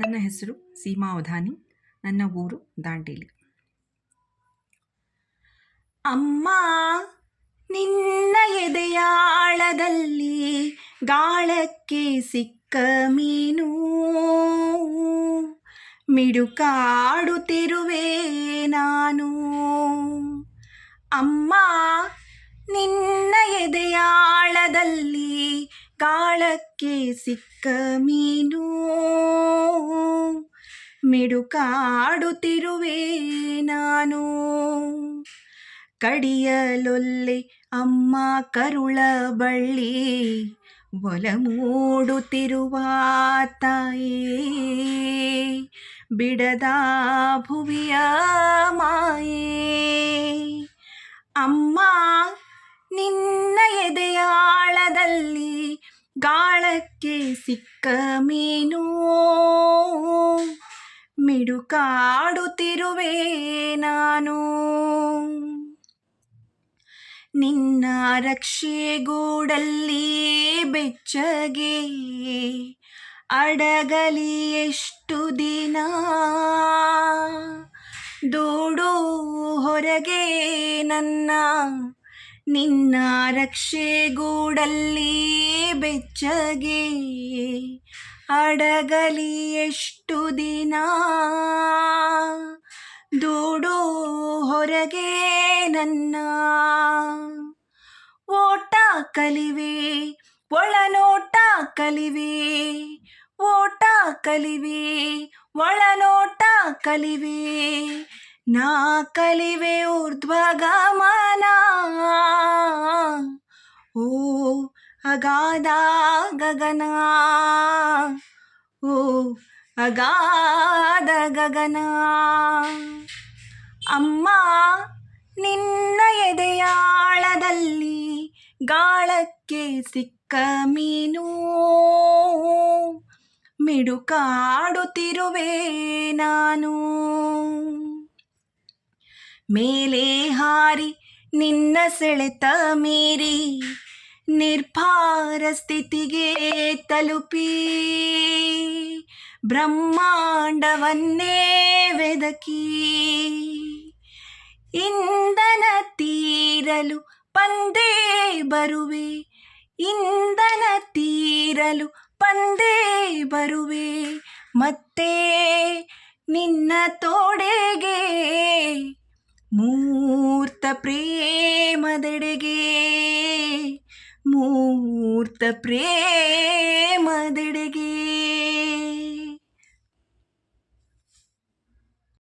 ನನ್ನ ಹೆಸರು ಸೀಮಾ ಅವಧಾನಿ. ನನ್ನ ಊರು ದಾಂಡೇಲಿ. ಅಮ್ಮ, ನಿನ್ನ ಎದೆಯಾಳದಲ್ಲಿ ಗಾಳಕ್ಕೆ ಸಿಕ್ಕ ಮೀನು. ಮಿಡುಕಾಡುತ್ತಿರುವೆ ನಾನು. ಅಮ್ಮ, ನಿನ್ನ ಎದೆಯಾಳದಲ್ಲಿ ಗಾಳಕ್ಕೆ ಸಿಕ್ಕ ಮೀನು. ಮಿಡುಕಾಡುತ್ತಿರುವೆ ನಾನು. ಕಡಿಯಲೊಲ್ಲೆ ಅಮ್ಮ ಕರುಳ ಬಳ್ಳಿ ಒಲ ಮೂಡುತ್ತಿರುವ ತಾಯೇ, ಬಿಡದ ಭುವಿಯ ಮಾಯೇ. ಅಮ್ಮ, ನಿನ್ನ ಎದೆಯಾಳದಲ್ಲಿ ಗಾಳಕ್ಕೆ ಸಿಕ್ಕ ಮೀನು. ಮಿಡುಕಾಡುತ್ತಿರುವೆ ನಾನು. ನಿನ್ನ ರಕ್ಷೆಗೂಡಲ್ಲಿ ಬೆಚ್ಚಗೆ ಅಡಗಲಿ ಎಷ್ಟು ದಿನ. ದೂಡು ಹೊರಗೆ ನನ್ನ ನಿನ್ನ ರಕ್ಷೆಗೂಡಲ್ಲಿ ಬೆಚ್ಚಗೆ ಅಡಗಲಿ ಎಷ್ಟು ದಿನ? ದೂಡು ಹೊರಗೆ ನನ್ನ ಓಟ ಕಲಿವೆ, ಒಳನೋಟ ಕಲಿವೆ, ಓಟ ಕಲಿವೆ, ಒಳನೋಟ ಕಲಿವೆ. ನಾ ಕಲಿವೆ ಊರ್ಧ್ವಗಮನ. ಓ ಅಗಾಧ ಗಗನ. ಓ ಅಗಾಧ ಗಗನ. ಅಮ್ಮ, ನಿನ್ನ ಎದೆಯಾಳದಲ್ಲಿ ಗಾಳಕ್ಕೆ ಸಿಕ್ಕ ಮೀನು. ಮಿಡುಕಾಡುತ್ತಿರುವೆ ನಾನು. ಮೇಲೆ ಹಾರಿ ನಿನ್ನ ಸೆಳೆತ ಮೀರಿ ನಿರ್ಭಾರ ಸ್ಥಿತಿಗೆ ತಲುಪಿ. ಬ್ರಹ್ಮಾಂಡವನ್ನೇ ವೆದಕಿ ಇಂಧನ ತೀರಲು ಪಂದೇ ಬರುವೆ. ಇಂಧನ ತೀರಲು ಪಂದೇ ಬರುವೆ. ಮತ್ತೆ ನಿನ್ನ ತೋಡೆಗೆ ಮೂರ್ತ ಪ್ರೇಮದೆಡೆಗೆ ಮೂರ್ತ ಪ್ರೇಮದೆಡೆಗೆ